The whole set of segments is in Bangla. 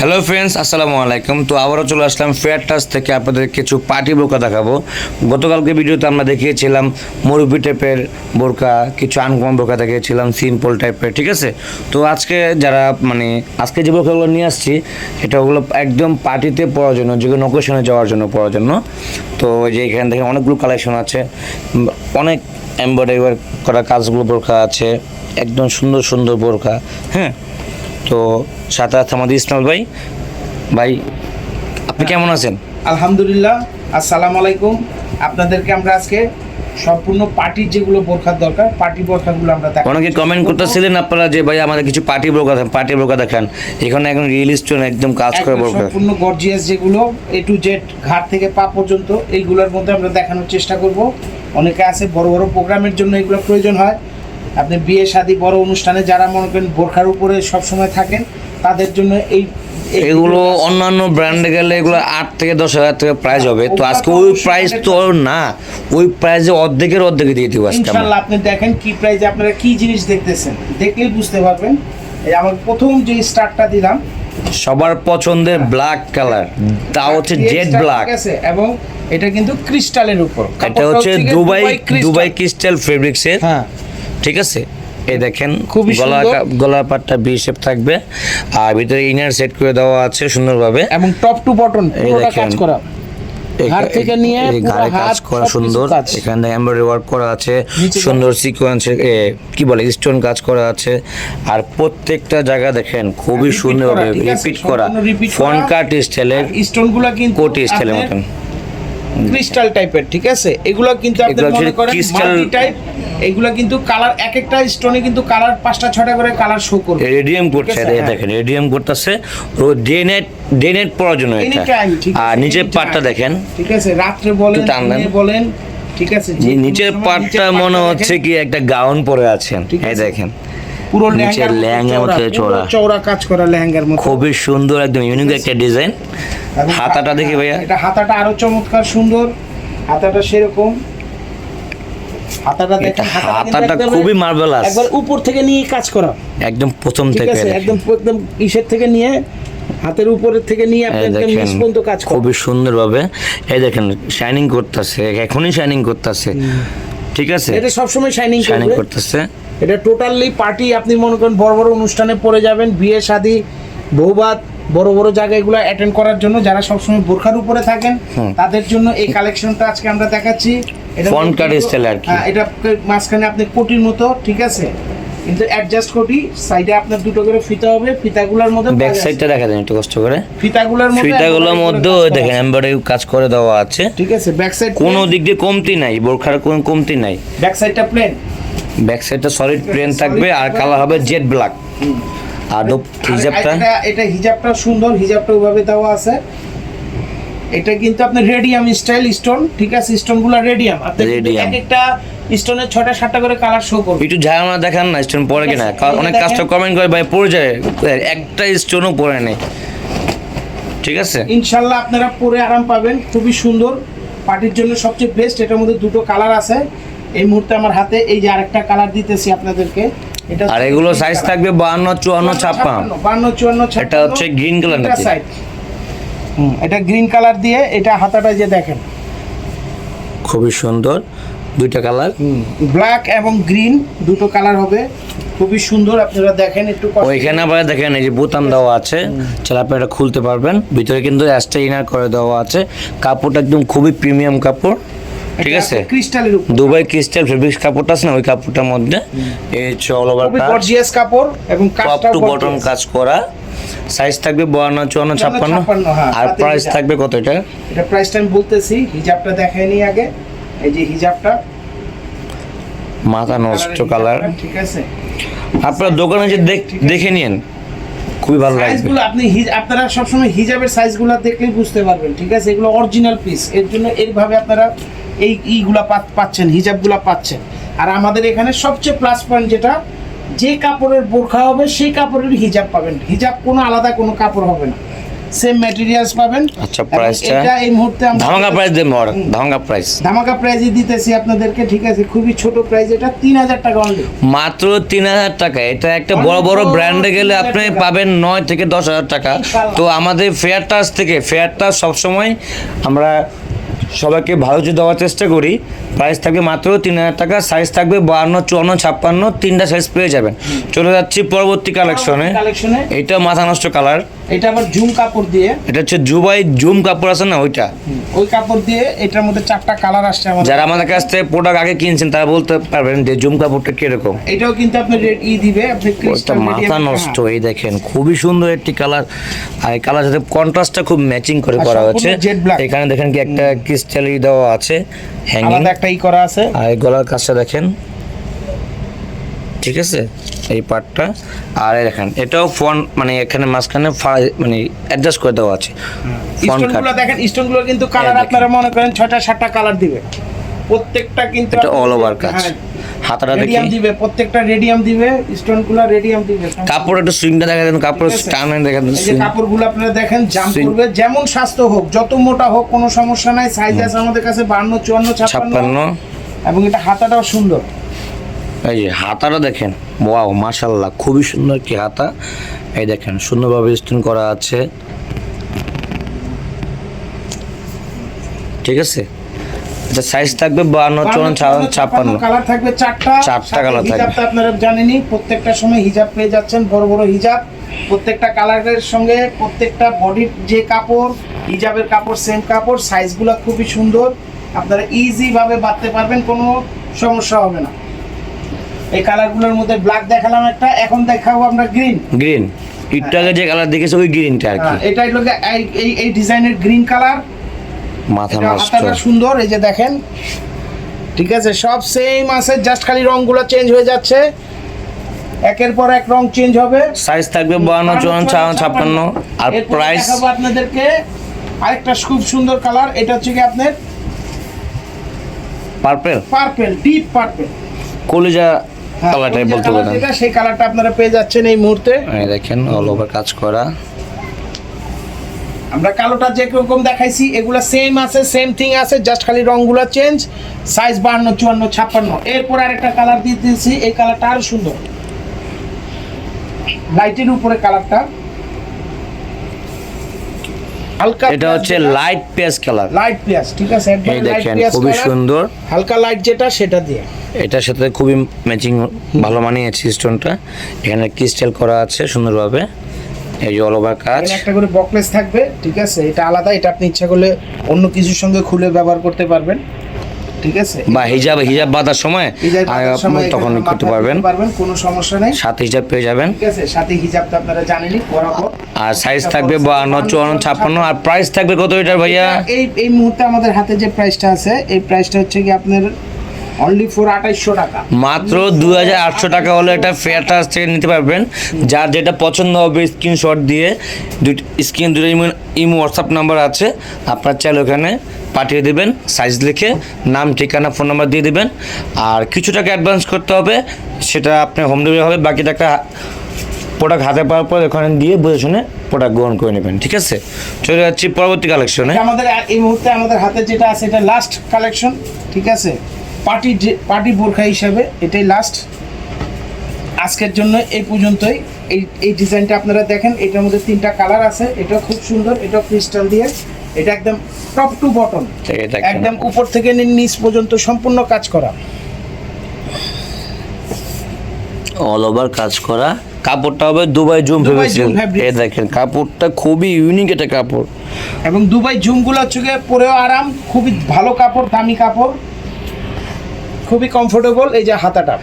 হ্যালো ফ্রেন্ডস আসসালামু আলাইকুম তো আবারও চলে আসলাম ফেয়ার টাচ থেকে আপনাদের কিছু পার্টি বোরকা দেখাবো। গতকালকে ভিডিওতে আমরা দেখিয়েছিলাম মুরব্বি টাইপের বোরকা, কিছু আনকমন বোরকা দেখিয়েছিলাম সিম্পল টাইপের, ঠিক আছে? তো আজকে যারা মানে আজকে যে বোরকাগুলো নিয়ে আসছি, এটা ওগুলো একদম পার্টিতে পড়ার জন্য যেগুলো অকেশনে যাওয়ার জন্য পড়ার জন্য তো যে এখান থেকে অনেকগুলো কালেকশন আছে অনেক এমব্রয়ডারি করা কাজগুলো বোরকা আছে, একদম সুন্দর সুন্দর বোরকা হ্যাঁ? তো সাথে আছে আমাদের ভাই। ভাই আপনি কেমন আছেন? আলহামদুলিল্লাহ আসসালামু আলাইকুম। আপনাদেরকে আমরা আজকে সম্পূর্ণ পার্টির যেগুলো বোরখার দরকার পার্টি বোরখাগুলো আমরা দেখাবো। অনেকে কমেন্ট করতেছিলেন আপনারা যে ভাই আমাদের কিছু পার্টি বোরকা দেখান পার্টি বোরকা দেখান। এখানে এখন রিয়েল স্টোন একদম কাজ করে বোরকা সম্পূর্ণ গর্জিয়াস যেগুলো এ টু জেড ঘাট থেকে পা পর্যন্ত এইগুলোর মধ্যে আমরা দেখানোর চেষ্টা করব। অনেকে আছে বড় বড় প্রোগ্রামের জন্য এগুলো প্রয়োজন হয়। আপনি বিয়ে শাদী বড় অনুষ্ঠানে যারা মনে করেন বোরখার উপরে সবসময় থাকেন তাদের জন্য এই এগুলো অন্যান্য ব্র্যান্ডে গেলে এগুলো আট থেকে দশ হাজার থেকে প্রাইস হবে। তো আজকে ওই প্রাইস তো না। ওই প্রাইসে অর্ধেকের অর্ধেকে দিয়ে দিব আজকে। আপনি দেখেন কি প্রাইজে আপনারা কি জিনিস দেখতেছেন। দেখলেই বুঝতে পারবেন। এই আমার প্রথম যে স্টার্টটা দিলাম সবার পছন্দের ব্ল্যাক কালার তা হচ্ছে জেড ব্ল্যাক এবং এটা কিন্তু ক্রিস্টালের উপর। এটা হচ্ছে দুবাই দুবাই ক্রিস্টাল ফেব্রিক্সের হ্যাঁ। ঠিক আছে? এই দেখেন খুবই গলা গলা পাটটা বি শেপ থাকবে। আর ভিতরে ইনার সেট করে দেওয়া আছে সুন্দরভাবে। এবং টপ টু বটন পুরোটা। কাজ করা। এই- ঘাড় থেকে নিয়ে ঘাড়ে কাজ করা সুন্দর। এখানে এমব্রয়ডারি ওয়ার্ক করা আছে সুন্দর সিকোয়েন্স কি বলে স্টোন কাজ করা আছে। আর প্রত্যেকটা জায়গা দেখেন খুবই repeat সুন্দর করা? রিপিট ফন কাট স্টাইলের স্টোনগুলা কিন্তু কোটি স্টাইলের মতন। ক্রিস্টাল টাইপের ঠিক আছে? এগুলো কিন্তু আপনি মনে করেন মাল্টি টাইপ এগুলো কিন্তু কালার এক একটা স্টোনে কিন্তু কালার পাঁচটা ছটা করে কালার শো করবে। রেডিয়াম করছে হ্যাঁ। দেখেন রেডিয়াম করতেছে। ও ডে নাইট ডে নাইট পড়ার জন্য এটা ঠিক আছে, আর নিচের anytime। পাটটা দেখেন। ঠিক আছে রাত্রে বলেন দেন। বলেন ঠিক আছে নিচের পাটটা মনে হচ্ছে কি একটা গাউন পরে আছেন। এই আছে। দেখেন। পুরো মতো চওড়া, চওড়া। কাজ করা মতো খুবই সুন্দর একদম ইউনিক একটা ডিজাইন হাতাটা দেখি ভাইয়া। এটা হাতাটা আরও চমৎকার সুন্দর। হাতাটা সেরকম। হাতাটা দেখেন হাতাটা খুবই marvelous। একবার উপর থেকে নিয়ে কাজ করা। একদম প্রথম ঠিক থেকে আছে? একদম একদম ইসের থেকে নিয়ে হাতের উপরের থেকে নিয়ে নিচ পর্যন্ত কাজ করা। খুবই সুন্দরভাবে। এই দেখেন শাইনিং করতেছে এখনই শাইনিং করতেছে। ঠিক আছে? এটা সবসময় শাইনিং শাইনিং করতেছে। এটা টোটালি পার্টি আপনি মনে করেন বড় বড় অনুষ্ঠানে পড়ে যাবেন বিয়ে শাদী বৌবাত বড় বড় জায়গাগুলো অ্যাটেন্ড করার জন্য যারা সবসময় বোরখার উপরে থাকেন তাদের জন্য এই কালেকশনটা আজকে আমরা দেখাচ্ছি। এটা আর কি। হ্যাঁ এটা মাঝখানে আপনি কোটির মতো ঠিক আছে? কিন্তু অ্যাডজাস্ট কোটি সাইডে আপনার দুটো করে ফিতা হবে ফিতাগুলোর মধ্যে ব্যাক সাইডটা দেখা দেন একটু কষ্ট করে। ফিতাগুলোর মধ্যে ফিতাগুলোর মধ্যে দেখেন। এমব্রয়ডারি কাজ করে দেওয়া আছে। ঠিক আছে ব্যাক সাইড কোনো দিক দিয়ে কমতি নাই বোরখার কোনো কমতি নাই। ব্যাক সাইডটা প্লেন ব্যাক সাইডটা সলিড প্লেন থাকবে আর কালার হবে জেড ব্ল্যাক আর হিজাবটা? এটা হিজাবটা সুন্দর হিজাবটা ওইভাবে দেওয়া আছে। এটা কিন্তু আপনার রেডিয়াম স্টাইল স্টোন ঠিক আছে? স্টোনগুলো রেডিয়াম আপনি এক একটা স্টোনের ছটা সাতটা করে কালার শো করবে একটু ঝাড়া দেখান না স্টোন পরে কিনা। অনেক। কাস্টমার কমেন্ট করে ভাই পড়ে যায়। একটা স্টোনও পরে নেই। ঠিক আছে? ইনশাল্লাহ আপনারা পরে আরাম পাবেন। খুবই সুন্দর। পার্টির জন্য সবচেয়ে বেস্ট এটার মধ্যে দুটো কালার আছে। এই মুহূর্তে আমার হাতে এই যে আরেকটা কালার দিতেছি আপনাদেরকে এটা আর এগুলো সাইজ থাকবে বাহান্ন চুয়ান্ন ছাপ্পান্ন বান্ন চুয়ান্ন এটা হচ্ছে গ্রিন কালার নাকি? এটা গ্রিন কালার দিয়ে এটা হাতাটা যে দেখেন। খুবই সুন্দর দুইটা কালার ব্ল্যাক এবং গ্রিন দুটো কালার হবে। খুবই সুন্দর আপনারা দেখেন একটু ওইখানে আবার দেখেন এই যে বোতাম দেওয়া আছে। চাইলে আপনি এটা খুলতে পারবেন। ভিতরে কিন্তু অ্যাস্টা ইনার করে দেওয়া আছে। কাপড়টা একদম খুবই প্রিমিয়াম কাপড়। ঠিক আছে? ক্রিস্টালের উপর। দুবাই ক্রিস্টাল ফেব্রিক্স কাপড়টা আছে না ওই কাপড়টার মধ্যে এই অল ওভার গর্জিয়াস কাপড় এবং টপ টু বটন কাজ করা। সাইজ থাকবে চুয়ান্ন ছাপ্পান্ন। হ্যাঁ, আর প্রাইস থাকবে কত এটা? এটা প্রাইসটা আমি বলতেছি হিজাবটা দেখাই নি আগে। এই যে হিজাবটা মাথা নষ্ট কালার। ঠিক আছে। আপনার দোকানে যে দেখ- নিন খুবই ভালো লাগবে। সাইজগুলো আপনি আপনারা সবসময় হিজাবের সাইজগুলো দেখলেই বুঝতে পারবেন ঠিক আছে? এগুলো অরিজিনাল পিস এর জন্য এইভাবে আপনারা এই ইগুলা পাচ্ছেন হিজাবগুলা পাচ্ছেন। আর আমাদের এখানে সবচেয়ে প্লাস পয়েন্ট যেটা যে কাপড়ের বোরখা হবে সেই কাপড়ের হিজাব পাবেন। হিজাব কোনো আলাদা কোনো কাপড় হবে না। সেম ম্যাটেরিয়ালস পাবেন। আচ্ছা, price-টা? এটা এই মুহূর্তে আমরা ধামাকা প্রাইস দেবো আর ধামাকা প্রাইস ধামাকা প্রাইজে দিতেছি আপনাদেরকে ঠিক আছে? খুবই ছোট প্রাইস এটা তিন হাজার টাকা অনলি মাত্র তিন হাজার টাকা। এটা একটা বড় বড় ব্র্যান্ডে গেলে আপনি পাবেন নয় থেকে দশ হাজার টাকা। তো আমাদের ফেয়ার টাচ থেকে ফেয়ার টাচ সবসময় আমরা সবাইকে ভালো কিছু দেওয়ার চেষ্টা করি। প্রাইস থাকবে মাত্র তিন হাজার টাকা সাইজ থাকবে বাহান্ন চুয়ান্ন ছাপ্পান্ন তিনটা সাইজ পেয়ে যাবেন। চলে যাচ্ছি পরবর্তী কালেকশনে কালেকশনে এটা মাথা নষ্ট কালার এটা আবার জুম কাপড় দিয়ে। এটা হচ্ছে জুবাই জুম কাপড় আছে না ওইটা? ওই কাপড় দিয়ে এটার মধ্যে চারটা কালার আসছে আমাদের। যারা আমাদের কাছ থেকে প্রোডাক্ট আগে কিনছেন তারা বলতে পারবেন যে জুম কাপড়টা কীরকম। এটাও কিন্তু আপনি রেড ই দিবে। আপনি ক্রিস্টাল মাথা নষ্ট এই দেখেন খুবই সুন্দর একটি কালার। আর এই কালার সাথে কন্ট্রাস্টটা খুব ম্যাচিং করে করা হচ্ছে এখানে দেখেন কি একটা ক্রিস্টালি দেওয়া আছে হ্যাঙ্গিং একটা ই করা আছে। আর এই গলার কাজটা দেখেন। ঠিক আছে? এই পার্টটা। আর এই দেখেন এটাও ফোন মানে এখানে মাঝখানে মানে অ্যাডজাস্ট করে দেওয়া আছে। স্টোনগুলো দেখেন স্টোনগুলো কিন্তু কালার আপনারা মনে করেন ছয়টা সাতটা কালার দিবে। প্রত্যেকটা কিন্তু এটা অল ওভার কাজ। হাতাটা দেখি রেডিয়াম দিবে প্রত্যেকটা রেডিয়াম দিবে স্টোনগুলো রেডিয়াম দিবে। কাপড় একটু সুইংটা দেখা দেন কাপড় আছে। দেখা দেন এই যে কাপড়গুলো আপনারা দেখেন জাম করবে যেমন স্বাস্থ্য হোক যত মোটা হোক কোনো সমস্যা নাই সাইজ আছে আমাদের কাছে বান্ন চুয়ান্ন ছাপ্পান্ন। ছাপ্পান্ন। এবং এটা হাতাটাও সুন্দর। এই যে হাতাটা দেখেন ওয়াও মাশাল্লাহ খুবই সুন্দর কি হাতা। এই দেখেন সুন্দরভাবে স্টোন করা আছে। ঠিক আছে? সাইজ থাকবে বান্ন ছাপ্পান্ন। ছাপ্পান্ন কালার থাকবে চারটা। চারটা colour থাকবে। আপনারা জানেনই প্রত্যেকটা সময় হিজাব পেয়ে যাচ্ছেন বড় বড় হিজাব। প্রত্যেকটা কালারের সঙ্গে প্রত্যেকটা বডির যে কাপড় হিজাবের কাপড় সেম কাপড় সাইজগুলো খুবই সুন্দর। আপনারা ইজি ভাবে বাঁধতে পারবেন কোনো সমস্যা হবে না। এই কালারগুলোর মধ্যে ব্ল্যাক দেখালাম একটা এখন দেখাবো আমরা গ্রিন গ্রিন একটু আগে যে কালার দেখেছি ওই গ্রিনটা আর কি। এটা হলো এই- এই এই ডিজাইনের গ্রিন কালার মাথা নষ্ট। সুন্দর এই যে দেখেন। ঠিক আছে সব সেম আছে জাস্ট খালি রংগুলো চেঞ্জ হয়ে যাচ্ছে। একের পর এক রং চেঞ্জ হবে। সাইজ থাকবে বান্ন চুয়ান্ন ছাপ্পান্ন ছাপ্পান্ন। আর প্রাইস দেখাবো আপনাদেরকে আরেকটা খুব সুন্দর কালার এটা হচ্ছে কি আপনার পার্পেল পার্পেল ডিপ পার্পেল কলিজা কালারটাই বলতে পারেন। সেই কালারটা আপনারা পেয়ে যাচ্ছেন এই মুহূর্তে। দেখেন অল ওভার কাজ করা। আমরা কালোটা যে রকম দেখাইছি এগুলা সেম আছে সেম থিং আছে জাস্ট খালি রংগুলো চেঞ্জ সাইজ বাহান্ন চুয়ান্ন ছাপ্পান্ন। এরপর আরেকটা কালার দিয়ে দিয়েছি এই কালারটা আরও সুন্দর। লাইটের উপরে কালারটা এটা হচ্ছে light peach colour light peach ঠিক আছে? এই দেখেন খুবই সুন্দর। হালকা লাইট যেটা সেটা দিয়ে। এটার সাথে খুবই ম্যাচিং ভালো মানিয়েছে স্টোনটা এখানে ক্রিস্টাল করা আছে সুন্দরভাবে। এই যে অল ওভার কাজ। একটা করে বকলেস থাকবে ঠিক আছে? এটা আলাদা এটা আপনি ইচ্ছা করলে অন্য কিছুর সঙ্গে খুলে ব্যবহার করতে পারবেন। ঠিক আছে? বা হিজাব হিজাব বাঁধার সময় তখন করতে পারবেন। পারবেন কোনো সমস্যা নেই। সাথে হিজাব পেয়ে যাবেন। ঠিক আছে সাথে হিজাবটা আপনারা জানেনই আর সাইজ থাকবে বান্ন চুয়ান্ন ছাপ্পান্ন। আর প্রাইস থাকবে কত এটার ভাইয়া? এই এই মুহূর্তে আমাদের হাতে যে প্রাইসটা আছে এই প্রাইসটা হচ্ছে কি আপনার অনলি ফর আঠাইশশো টাকা। মাত্র দু হাজার আটশো টাকা হলে এটা ফেয়ার টাচ থেকে নিতে পারবেন। যার যেটা পছন্দ হবে স্ক্রিনশট দিয়ে স্ক্রিন দুটো ইমো ইমো হোয়াটসঅ্যাপ নাম্বার আছে। আপনার চাইলে ওখানে পাঠিয়ে দেবেন সাইজ লিখে নাম ঠিকানা ফোন নাম্বার দিয়ে দেবেন। আর কিছু টাকা অ্যাডভান্স করতে হবে সেটা আপনার হোম ডেলিভারি হবে বাকি টাকা প্রোডাক্ট হাতে পাওয়ার পর ওখানে দিয়ে বুঝে শুনে প্রোডাক্ট গ্রহণ করে নেবেন ঠিক আছে? চলে যাচ্ছি পরবর্তী কালেকশনে আমাদের এই মুহূর্তে আমাদের হাতে যেটা আছে এটা লাস্ট কালেকশন ঠিক আছে? পার্টি পার্টি বোরখা হিসাবে এটাই লাস্ট আজকের জন্য এই পর্যন্তই। এই এই ডিজাইনটা আপনারা দেখেন এটার মধ্যে তিনটা কালার আছে। এটা খুব সুন্দর এটা ক্রিস্টাল দিয়ে। এটা একদম টপ টু বটম একদম উপর থেকে নিচ পর্যন্ত সম্পূর্ণ কাজ করা। অল ওভার কাজ করা। কাপড়টা হবে দুবাই জুম জুম এই দেখেন কাপড়টা খুবই ইউনিক একটা কাপড়। এবং দুবাই জুমগুলো হচ্ছে পরেও আরাম খুবই ভালো কাপড় দামি কাপড়। খুবই কমফোর্টেবল এই যে হাতাটা।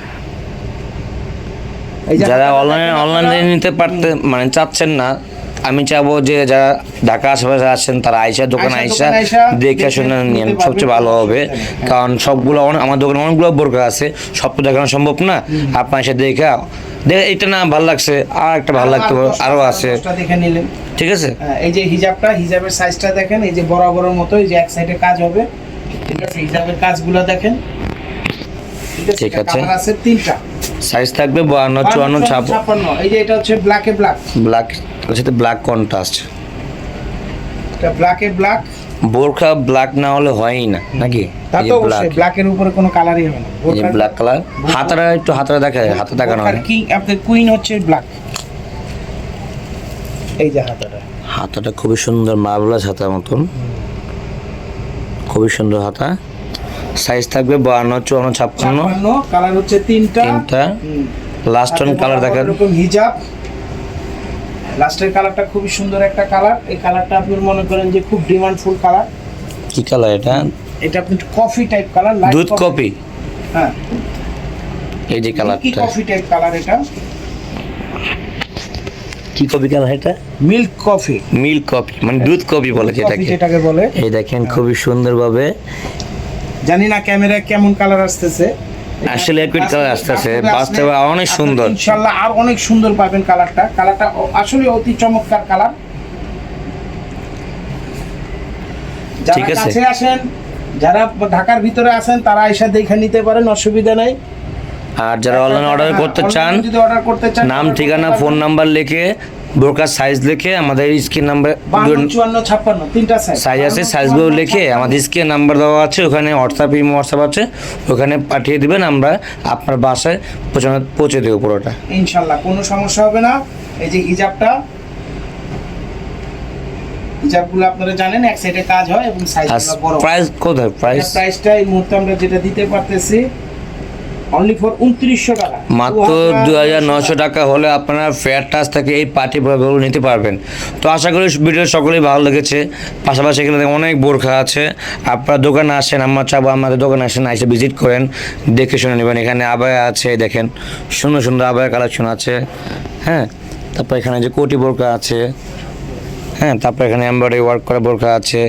যারা অনলাইনে অনলাইনে। নিতে পারতে মানে চাচ্ছেন না আমি চাবো যে যারা ঢাকা আশেপাশে আছেন তারা আইসা দোকান আইসা দেখে শুনে নিন সবচেয়ে ভালো হবে। হ্যাঁ। কারণ সবগুলো আমার দোকানে অনেকগুলো বোরকা আছে সব তো দেখানো সম্ভব না। আপনার এসে দেখা দেখে এটা না ভালো লাগছে। আর একটা ভালো লাগতে পারে, দশটা- আরও আছে। দেখে নিলেন। ঠিক আছে? হ্যাঁ, এই যে হিজাবটা হিজাবের সাইজটা দেখেন এই যে বরাবরের মতো এই যে এক সাইডে কাজ হবে। ঠিক আছে হিজাবের কাজগুলো দেখেন। ঠিক আছে। colour আছে। তিনটা। সাইজ থাকবে বান্ন চুয়ান্ন ছাপ ছাপ্পান্ন। এই যে এটা হচ্ছে ব্ল্যাকে ব্ল্যাক ব্ল্যাক সাথে ব্ল্যাক কন্ট্রাস্ট এটা ব্ল্যাকে ব্ল্যাক বোরখা ব্ল্যাক না হলে হয়ই না নাকি? তা তো অবশ্যই ব্ল্যাকের উপরে কোনো কালারই হবে না। এই ব্ল্যাক কালার হাতাটা একটু হাতাটা দেখা যায় হাতে দেখানো হয় কিং আপনার কুইন হচ্ছে ব্ল্যাক এই যে হাতাটা। হাতাটা খুবই সুন্দর মার্বেলাস হাতার মতন। খুবই সুন্দর হাতা। সাইজ থাকবে বাহান্ন চুয়ান্ন ছাপ্পান্ন। কালার হচ্ছে তিনটা। তিনটা। লাস্ট অন কালার দেখা এরকম হিজাব। লাস্টের কালারটা খুবই সুন্দর একটা কালার। এই কালারটা আপনি মনে করেন যে খুব ডিমান্ডফুল কালার। কি কালার এটা? এটা আপনি কফি টাইপ কালার দুধ কপি হ্যাঁ। এই যে কি কালারটা। কফি টাইপ কালার এটা? কি কপি কালার এটা? মিল্ক কফি মিল্ক কফি মানে দুধ কফি বলে কফি যেটাকে। যেটাকে বলে। এই দেখেন খুবই সুন্দরভাবে জানি না ক্যামেরায় কেমন কালার আসতেছে। আসলে colour আসতেছে, বাস্তবে অনেক সুন্দর। ইনশাআল্লাহ আর অনেক সুন্দর পাবেন কালারটা কালারটা আসলে অতি চমৎকার কালার যারা ঠিক আছে। কাছে আসেন যারা ঢাকার ভিতরে আছেন তারা এসে দেখে নিতে পারেন অসুবিধা নেই। আর যারা অনলাইন অর্ডার হ্যাঁ, করতে চান যদি অর্ডার করতে চান নাম ঠিকানা ফোন নাম্বার লিখে বোরকার সাইজ লিখে আমাদের স্ক্রিন নাম্বার চুয়ান্ন ছাপ্পান্ন তিনটা সাইজ সাইজ আছে সাইজগুলো লিখে আমাদের স্ক্রিন নাম্বার দেওয়া আছে ওখানে হোয়াটসঅ্যাপ ইমো হোয়াটসঅ্যাপ আছে ওখানে পাঠিয়ে দিবেন আমরা আপনার বাসায় পৌঁছানো পৌঁছে দেবো পুরোটা। ইনশাল্লাহ কোনো সমস্যা হবে না। এই যে হিজাবটা হিজাবগুলো আপনারা জানেন এক সাইডে কাজ হয় এবং সাইজগুলো বড় প্রাইস কোথায়? প্রাইস প্রাইসটা এই মুহূর্তে আমরা যেটা দিতে পারতেছি অনলি ফর উনত্রিশশো টাকা। মাত্র দু হাজার নশো টাকা হলে আপনারা ফেয়ার টাচ থেকে এই পার্টি প্রোডাক্টগুলো নিতে পারবেন। তো আশা করি ভিডিও সকলেই ভালো লেগেছে। পাশাপাশি এখানে অনেক বোরখা আছে। আপনারা দোকানে আসেন আমরা চাবো আমাদের দোকানে আসেন এসে ভিজিট করেন। দেখে শুনে নেবেন এখানে আবায়া আছে দেখেন। সুন্দর সুন্দর আবায়া কালেকশন আছে। হ্যাঁ তারপর এখানে যে কোটি বোরখা আছে। হ্যাঁ তারপর এখানে এমব্রয়ডারি ওয়ার্ক করা বোরখা আছে।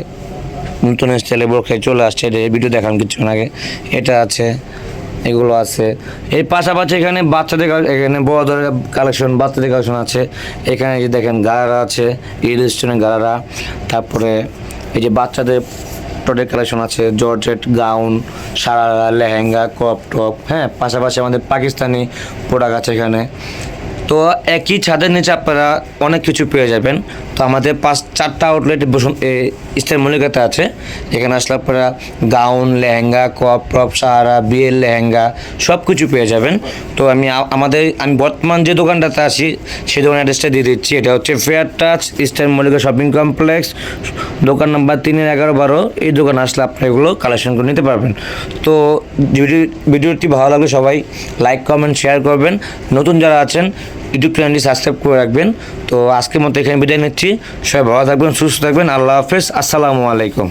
নতুন স্টাইলে বোরখায় চলে আসছে। ভিডিও দেখান কিছুক্ষণ আগে। এটা আছে। এগুলো আছে। এর পাশাপাশি এখানে বাচ্চাদের এখানে বড়দের কালেকশন বাচ্চাদের কালেকশন আছে। এখানে যে দেখেন গারারা আছে ঈদ স্টোনের গারারা তারপরে এই যে বাচ্চাদের প্রোডাক্ট কালেকশন আছে, georgette, gown sharara lehenga, crop top হ্যাঁ? পাশাপাশি আমাদের পাকিস্তানি প্রোডাক্ট আছে এখানে। তো একই ছাদের নিচে আপনারা অনেক কিছু পেয়ে যাবেন। তো আমাদের পাঁচ, চারটা আউটলেট ইস্টার মল্লিকাতে আছে। এখানে আসলে আপনারা gown, lehenga crop top, sharara, বিয়ের লেহেঙ্গা সব কিছু পেয়ে যাবেন। তো আমি আমাদের, আমি বর্তমান যে দোকানটাতে আছি, সেই দোকান অ্যাড্রেসটা দিয়ে দিচ্ছি। এটা হচ্ছে Fair Touch Eastern Mallika shopping complex দোকান নাম্বার তিনের এগারো বারো। এই দোকানে আসলে আপনারা এগুলো কালেকশন করে নিতে পারবেন। তো ভিডিও ভিডিওটি ভালো লাগলে সবাই লাইক কমেন্ট শেয়ার করবেন। নতুন যারা আছেন ইউটিউব চ্যানেলটি সাবস্ক্রাইব করে রাখবেন। তো আজকের মতো এখানে বিদায় নিচ্ছি। সবাই ভালো থাকবেন, সুস্থ থাকবেন। আল্লাহ হাফেজ। আসসালামু আলাইকুম।